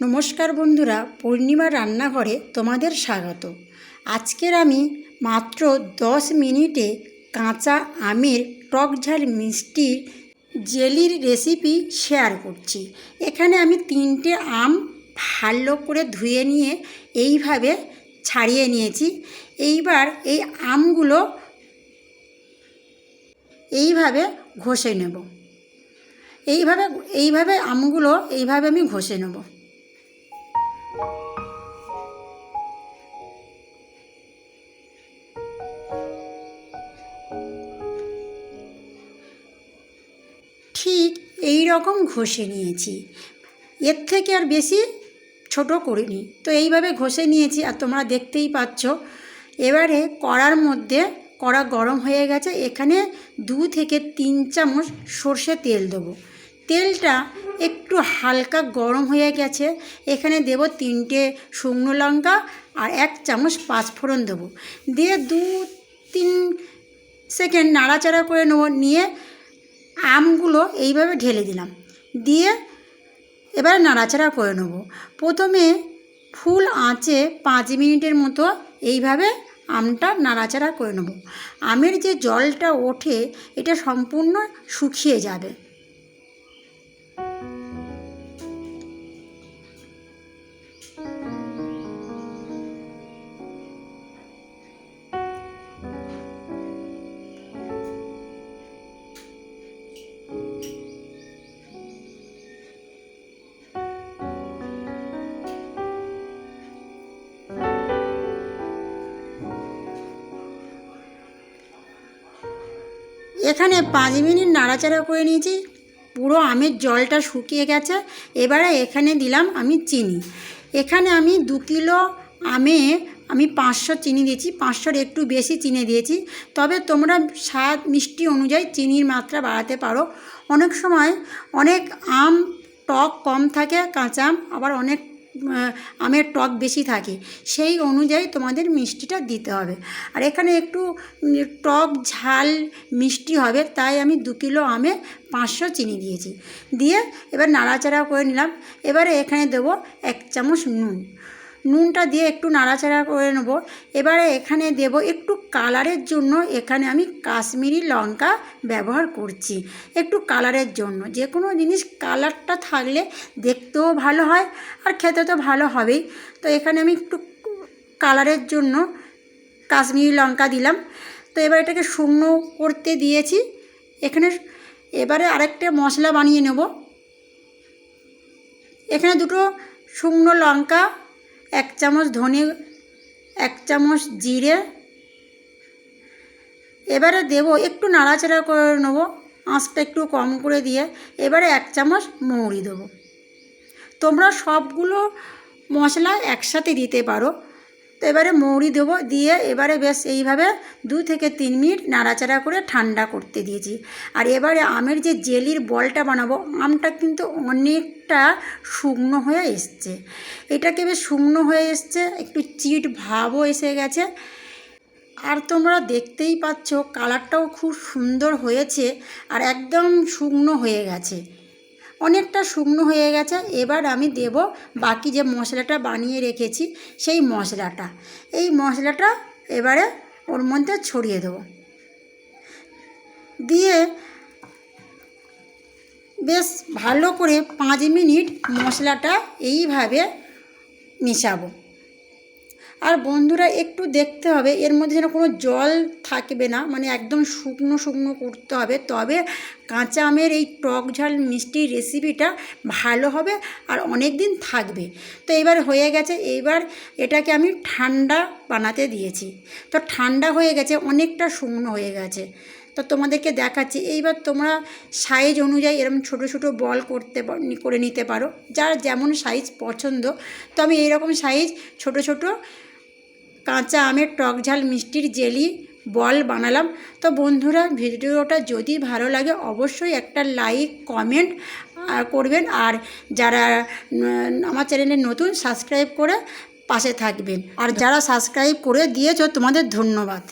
নমস্কার বন্ধুরা, পূর্ণিমা রান্নাঘরে তোমাদের স্বাগত। আজকের আমি মাত্র দশ মিনিটে কাঁচা আমের টক ঝাল মিষ্টির জেলির রেসিপি শেয়ার করছি। এখানে আমি তিনটে আম ভালো করে ধুয়ে নিয়ে এইভাবে ছাড়িয়ে নিয়েছি। এইবার এই আমগুলো এইভাবে ঘষে নেব। এইভাবে এইভাবে আমগুলো এইভাবে আমি ঘষে নেব। রকম ঘষে নিয়েছি। এর থেকে আর বেশি ছোট করিনি। তো এইভাবে ঘষে নিয়েছি আর তোমরা দেখতেই পাচ্ছ। এবারে কড়ার মধ্যে কড়া গরম হয়ে গেছে। এখানে দু থেকে তিন চামচ সর্ষে তেল দেবো। তেলটা একটু হালকা গরম হয়ে গেছে। এখানে দেব তিনটে শুকনো লঙ্কা আর এক চামচ পাঁচফোড়ন দেবো। দিয়ে দু তিন সেকেন্ড নাড়াচাড়া করে নেব। নিয়ে আমগুলো এইভাবে ঢেলে দিলাম। দিয়ে এবার নাড়াচাড়া করে নেব। প্রথমে ফুল আঁচে পাঁচ মিনিটের মতো এইভাবে আমটা নাড়াচাড়া করে নেব। আমের যে জলটা ওঠে, এটা সম্পূর্ণ শুকিয়ে যাবে। এখানে পাঁচ মিনিট নাড়াচাড়া করে নিয়েছি। পুরো আমের জলটা শুকিয়ে গেছে। এবারে এখানে দিলাম আমি চিনি। এখানে আমি দু কিলো আমে আমি পাঁচশো চিনি দিয়েছি। পাঁচশোর একটু বেশি চিনি দিয়েছি। তবে তোমরা স্বাদ মিষ্টি অনুযায়ী চিনির মাত্রা বাড়াতে পারো। অনেক সময় অনেক আম টক কম থাকে, কাঁচা আম, আবার অনেক আমের টক বেশি থাকে। সেই অনুযায়ী তোমাদের মিষ্টিটা দিতে হবে। আর এখানে একটু টক, ঝাল, মিষ্টি হবে, তাই আমি দু কিলো আমে পাঁচশো চিনি দিয়েছি। দিয়ে এবার নাড়াচাড়া করে নিলাম। এবারে এখানে দেবো এক চামচ নুন। নুনটা দিয়ে একটু নাড়াচাড়া করে নেব। এবারে এখানে দেব একটু কালারের জন্য। এখানে আমি কাশ্মীরি লঙ্কা ব্যবহার করছি। একটু কালারের জন্য। যে কোনো জিনিস কালারটা থাকলে দেখতেও ভালো হয় আর খেতে তো ভালো হবেই। তো এখানে আমি একটু কালারের জন্য কাশ্মীরি লঙ্কা দিলাম। তো এবার এটাকে শুকনো করতে দিয়েছি। এখানে এবারে আরেকটা মশলা বানিয়ে নেব। এখানে দুটো শুকনো লঙ্কা এক চামচ ধনে, এক চামচ জিরে। এবারে দেব, একটু নাড়াচাড়া করে নেব, আঁচটা একটু কম করে দিয়ে। এবারে এক চামচ মৌরি দেবো। তোমরা সবগুলো মশলা একসাথে দিতে পারো। তো এবারে মৌরি দেবো দিয়ে এবারে বেশ এইভাবে দু থেকে তিন মিনিট নাড়াচাড়া করে ঠান্ডা করতে দিয়েছি। আর এবারে আমের যে জেলির বলটা বানাবো, আমটা কিন্তু অনেকটা শুকনো হয়ে এসছে। এটাকে বেশ শুকনো হয়ে এসছে, একটু চিট ভাবও এসে গেছে। আর তোমরা দেখতেই পাচ্ছ, কালারটাও খুব সুন্দর হয়েছে আর একদম শুকনো হয়ে গেছে। অনেকটা শুকনো হয়ে গেছে, এবার আমি দেব বাকি যে মশলাটা বানিয়ে রেখেছি, সেই মশলাটা। এই মশলাটা এবারে ওর মধ্যে ছড়িয়ে দেব। দিয়ে বেশ ভালো করে পাঁচ মিনিট মশলাটা এইভাবে মিশাবো। আর বন্ধুরা একটু দেখতে হবে, এর মধ্যে যেন কোনো জল থাকবে না মানে একদম শুকনো শুকনো করতে হবে। তবে কাঁচা আমের এই টক ঝাল মিষ্টির রেসিপিটা ভালো হবে আর অনেক দিন থাকবে। তো এবার হয়ে গেছে এইবার এটাকে আমি ঠান্ডা বানাতে দিয়েছি। তো ঠান্ডা হয়ে গেছে, অনেকটা শুকনো হয়ে গেছে। তো তোমাদেরকে দেখাচ্ছি, এইবার তোমরা সাইজ অনুযায়ী এরকম ছোট ছোট বল করতে করে নিতে পারো। যার যেমন সাইজ পছন্দ, তো আমি এইরকম সাইজ ছোট ছোট কাঁচা আমের টক ঝাল মিষ্টির জেলি বল বানালাম। তো বন্ধুরা, ভিডিওটা যদি ভালো লাগে, অবশ্যই একটা লাইক কমেন্ট করবেন। আর যারা আমার চ্যানেলে নতুন সাবস্ক্রাইব করে পাশে থাকবেন। আর যারা সাবস্ক্রাইব করে দিয়েছ, তোমাদের ধন্যবাদ।